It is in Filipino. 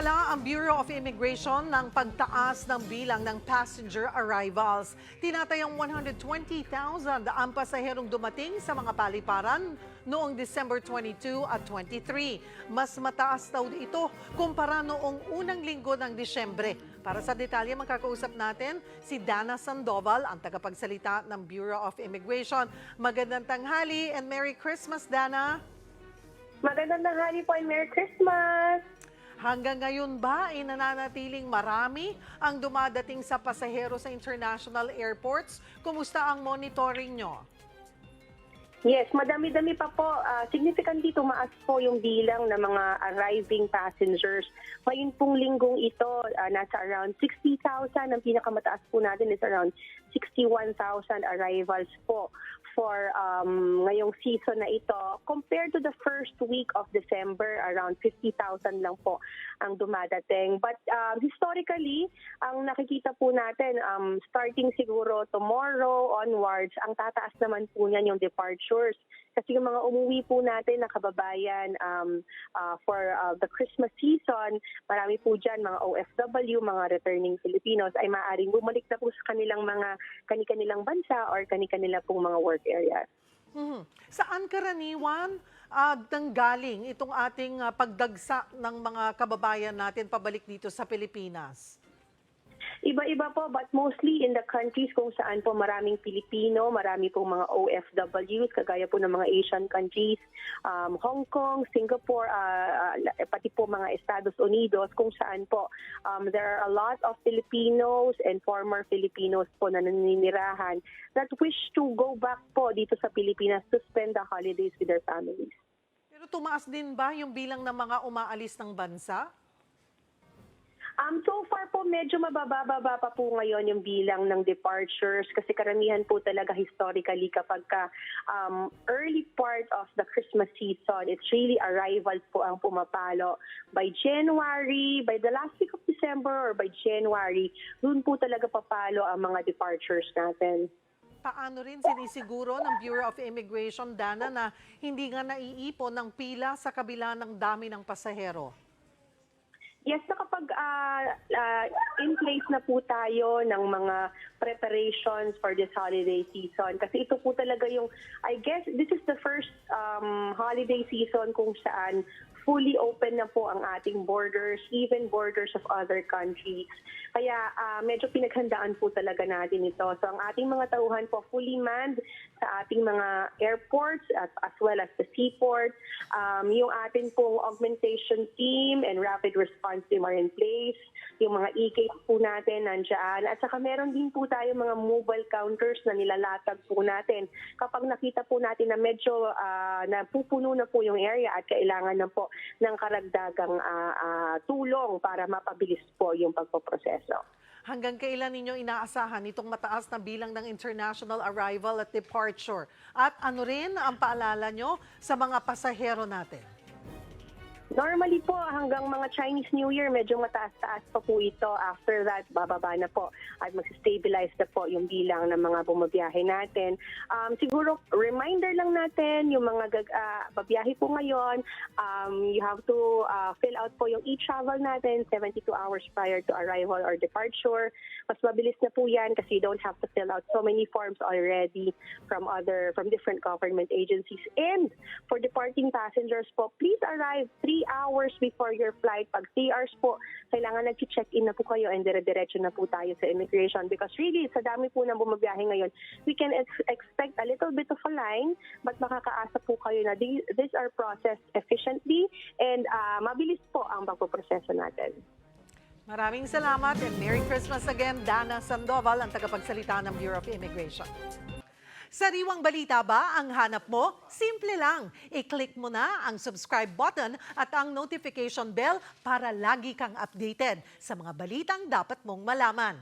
Nagtala ang Bureau of Immigration ng pagtaas ng bilang ng passenger arrivals. Tinatayang 120,000 ang pasaherong dumating sa mga paliparan noong December 22 at 23. Mas mataas daw ito kumpara noong unang linggo ng Disyembre. Para sa detalye, makakausap natin si Dana Sandoval, ang tagapagsalita ng Bureau of Immigration. Magandang tanghali and Merry Christmas, Dana! Magandang tanghali po and Merry Christmas! Hanggang ngayon ba ay nananatiling marami ang dumadating sa pasahero sa international airports? Kumusta ang monitoring nyo? Yes, madami-dami pa po. Ah, significantly tumaas po yung bilang ng mga arriving passengers. Ngayon pong linggong ito, ah, nasa around 60,000. Ang pinakamataas po natin is around 61,000 arrivals po for um, ngayong season na ito. Compared to the first week of December, around 50,000 lang po ang dumadating. But um, historically, ang nakikita po natin, um, starting siguro tomorrow onwards, ang tataas naman po niyan yung departures. Kasi yung mga umuwi po natin na kababayan um, uh, for uh, the Christmas season, marami po dyan mga OFW, mga returning Filipinos ay maaaring bumalik na po sa kanilang mga kani-kanilang bansa or kani-kanila pong mga work areas. Mhm. Saan karaniwan uh, nanggaling itong ating ah, pagdagsa ng mga kababayan natin pabalik dito sa Pilipinas? Iba-iba po, but mostly in the countries kung saan po maraming Pilipino, marami pong mga OFWs, kagaya po ng mga Asian countries, um, Hong Kong, Singapore, uh, pati po mga Estados Unidos, kung saan po um, there are a lot of Filipinos and former Filipinos po na naninirahan that wish to go back po dito sa Pilipinas to spend the holidays with their families. Pero tumaas din ba yung bilang ng mga umaalis ng bansa? Um, so far po, medyo mababa-baba pa po ngayon yung bilang ng departures kasi karamihan po talaga historically kapag ka, um, early part of the Christmas season, it's really arrivals po ang pumapalo. By January, by the last week of December or by January, dun po talaga papalo ang mga departures natin. Paano rin sinisiguro ng Bureau of Immigration, Dana, na hindi nga naiipon ng pila sa kabila ng dami ng pasahero? Yes, na kapag in place na po tayo ng mga preparations for this holiday season. Kasi ito po talaga yung, I guess, this is the first um, holiday season kung saan fully open na po ang ating borders, even borders of other countries. Kaya ah, medyo pinaghandaan po talaga natin ito. So ang ating mga tauhan po fully manned sa ating mga airports at as well as the seaport. Um, yung ating pong augmentation team and rapid response team are in place. Yung mga e po natin nandyan. At saka meron din po tayo mga mobile counters na nilalatag po natin. Kapag nakita po natin na medyo ah, napupuno na po yung area at kailangan na po ng karagdagang ah, ah, tulong para mapabilis po yung pagpoproseso. Hanggang kailan ninyo inaasahan itong mataas na bilang ng international arrival at departure? At ano rin ang paalala nyo sa mga pasahero natin? Normally po, hanggang mga Chinese New Year, medyo mataas-taas pa po ito. After that, bababa na po at mag-stabilize na po yung bilang ng mga bumabiyahe natin. Um, siguro, reminder lang natin, yung mga gag- ah, babiyahe po ngayon, um, you have to ah, fill out po yung e-travel natin 72 hours prior to arrival or departure. Mas mabilis na po yan kasi you don't have to fill out so many forms already from other, from different government agencies. And for departing passengers po, please arrive three hours before your flight. Pag 3 hours po, kailangan nag-check-in na po kayo and dire-diretso na po tayo sa immigration because really, sa dami po ng bumabiyahe ngayon, we can ex- expect a little bit of a line but makakaasa po kayo na these, are processed efficiently and ah, mabilis po ang pagpoproseso natin. Maraming salamat and Merry Christmas again, Dana Sandoval, ang tagapagsalita ng Bureau of Immigration. Sariwang balita ba ang hanap mo? Simple lang. I-click mo na ang subscribe button at ang notification bell para lagi kang updated sa mga balitang dapat mong malaman.